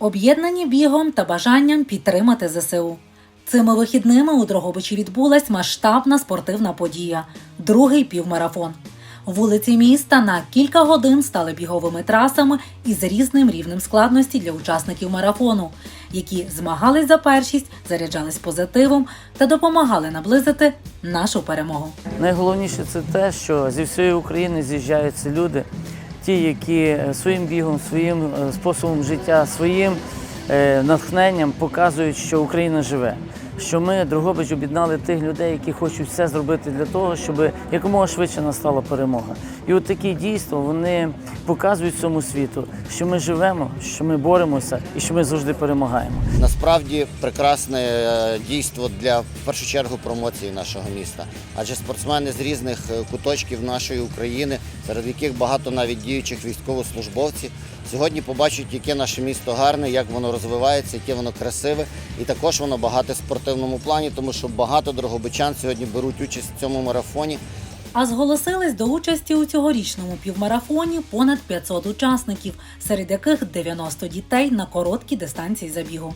об'єднані бігом та бажанням підтримати ЗСУ. Цими вихідними у Дрогобичі відбулась масштабна спортивна подія другий півмарафон. Вулиці міста на кілька годин стали біговими трасами із різним рівнем складності для учасників марафону, які змагались за першість, заряджались позитивом та допомагали наблизити нашу перемогу. Найголовніше це те, що зі всієї України з'їжджаються люди, ті, які е, своїм бігом, своїм е, способом життя, своїм е, натхненням показують, що Україна живе. Що ми, Дрогобич, об'єднали тих людей, які хочуть все зробити для того, щоб якомога швидше настала перемога. І от такі дійства вони показують всьому світу, що ми живемо, що ми боремося і що ми завжди перемагаємо. Насправді прекрасне дійство для в першу чергу промоції нашого міста. Адже спортсмени з різних куточків нашої України, серед яких багато навіть діючих військовослужбовців, сьогодні побачать, яке наше місто гарне, як воно розвивається, яке воно красиве, і також воно багате в спортивному плані, тому що багато дрогобичан сьогодні беруть участь в цьому марафоні. А зголосились до участі у цьогорічному півмарафоні понад 500 учасників, серед яких 90 дітей на короткій дистанції забігу.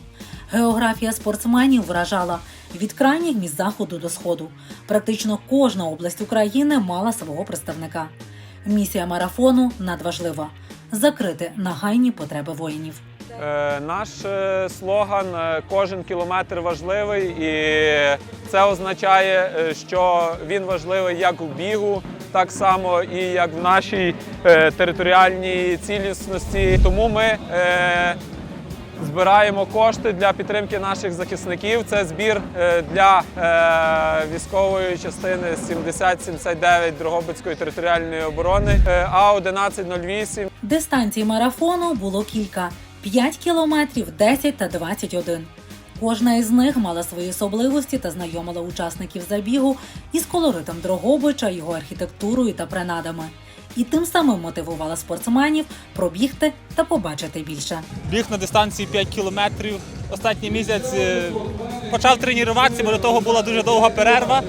Географія спортсменів вражала від крайніх міст заходу до сходу. Практично кожна область України мала свого представника. Місія марафону надважлива закрити нагайні потреби воїнів. Е, Наш е, слоган е, кожен кілометр важливий, і це означає, що він важливий як у бігу, так само і як в нашій територіальній цілісності. Тому ми збираємо кошти для підтримки наших захисників. Це збір е, для е, військової частини 70-79 Дрогобицької територіальної оборони е, А1108. Дистанцій марафону було кілька: 5 кілометрів, 10 та 21. Кожна із них мала свої особливості та знайомила учасників забігу із колоритом Дрогобича, його архітектурою та принадами. І тим самим мотивувала спортсменів пробігти та побачити більше. біг на дистанції 5 кілометрів. Останній місяць е, почав тренуватися, бо до того була дуже довга перерва.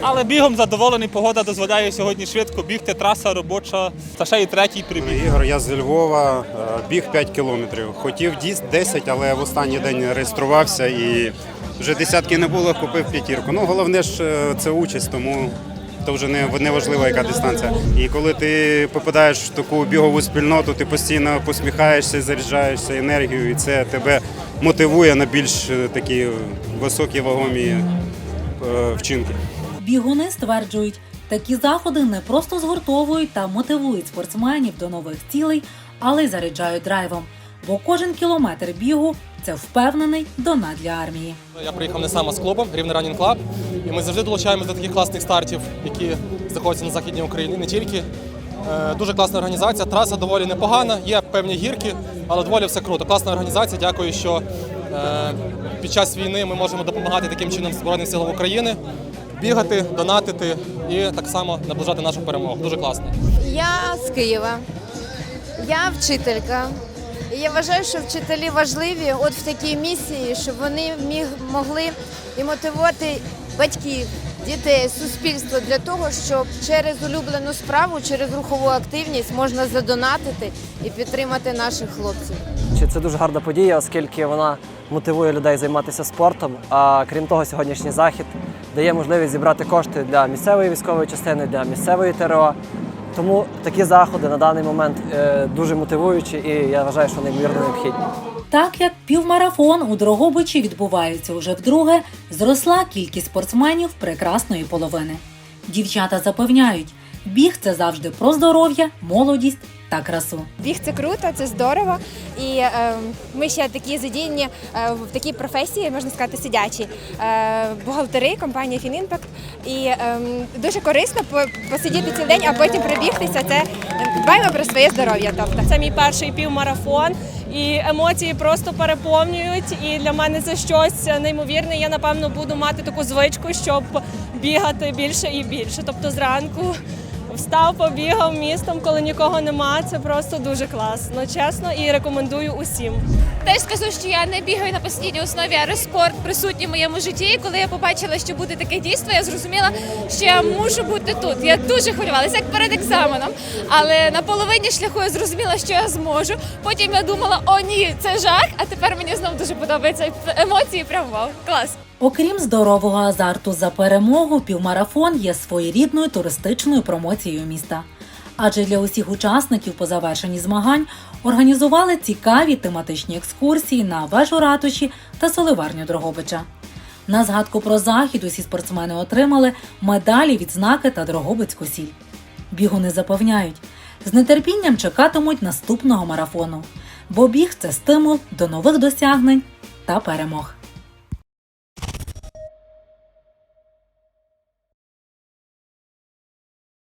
Але бігом задоволений, погода дозволяє сьогодні швидко бігти, траса робоча, та ще й третій прибіг. Ігор, я з Львова, е, біг 5 кілометрів. Хотів діс- 10, але в останній день реєструвався і вже десятки не було, купив п'ятірку. Ну, головне ж е, це участь, тому то вже не, не важливо, яка дистанція. І коли ти попадаєш в таку бігову спільноту, ти постійно посміхаєшся, заряджаєшся енергією, і це тебе мотивує на більш е, такі високі вагомі е, вчинки. Бігуни стверджують, такі заходи не просто згуртовують та мотивують спортсменів до нових цілей, але й заряджають драйвом. Бо кожен кілометр бігу це впевнений донат для армії. Я приїхав не сам а з клубом Рівне Running Club, і ми завжди долучаємося до таких класних стартів, які знаходяться на західній Україні, не тільки. Е, Дуже класна організація, траса доволі непогана, є певні гірки, але доволі все круто. Класна організація. Дякую, що е, під час війни ми можемо допомагати таким чином Збройним силам України, бігати, донатити і так само наближати нашу перемогу. Дуже класно. Я з Києва, я вчителька. Я вважаю, що вчителі важливі от в такій місії, щоб вони міг, могли і мотивувати батьків, дітей, суспільство для того, щоб через улюблену справу, через рухову активність можна задонатити і підтримати наших хлопців. Це дуже гарна подія, оскільки вона мотивує людей займатися спортом. А крім того, сьогоднішній захід дає можливість зібрати кошти для місцевої військової частини, для місцевої ТРО. Тому такі заходи на даний момент е, дуже мотивуючі і я вважаю, що неймовірно необхідні. Так як півмарафон у Дрогобичі відбувається уже вдруге, зросла кількість спортсменів прекрасної половини. Дівчата запевняють, біг це завжди про здоров'я, молодість та красу. Біг це круто, це здорово. І е, ми ще такі задіяні е, в такій професії, можна сказати, сидячі е, бухгалтери компанії Фінімпект. І е, дуже корисно посидіти цілий день, а потім пробігтися. Це дбаємо про своє здоров'я. Тобто. Це мій перший півмарафон, і емоції просто переповнюють. І для мене це щось неймовірне. Я напевно буду мати таку звичку, щоб бігати більше і більше. Тобто зранку встав, побігав містом, коли нікого нема. Це просто дуже класно, чесно, і рекомендую усім. Теж скажу, що я не бігаю на постійній основі, а спорт присутній в моєму житті. І коли я побачила, що буде таке дійство, я зрозуміла, що я мушу бути тут. Я дуже хвилювалася, як перед екзаменом. Але на половині шляху я зрозуміла, що я зможу. Потім я думала, о ні, це жах. А тепер мені знову дуже подобається емоції. Прям вау, клас. Окрім здорового азарту за перемогу, півмарафон є своєрідною туристичною промоцією міста. Адже для усіх учасників по завершенні змагань організували цікаві тематичні екскурсії на вежу ратуші та соливарню Дрогобича. На згадку про захід усі спортсмени отримали медалі, відзнаки та Дрогобицьку сіль. Бігуни запевняють, з нетерпінням чекатимуть наступного марафону, бо біг це стимул до нових досягнень та перемог.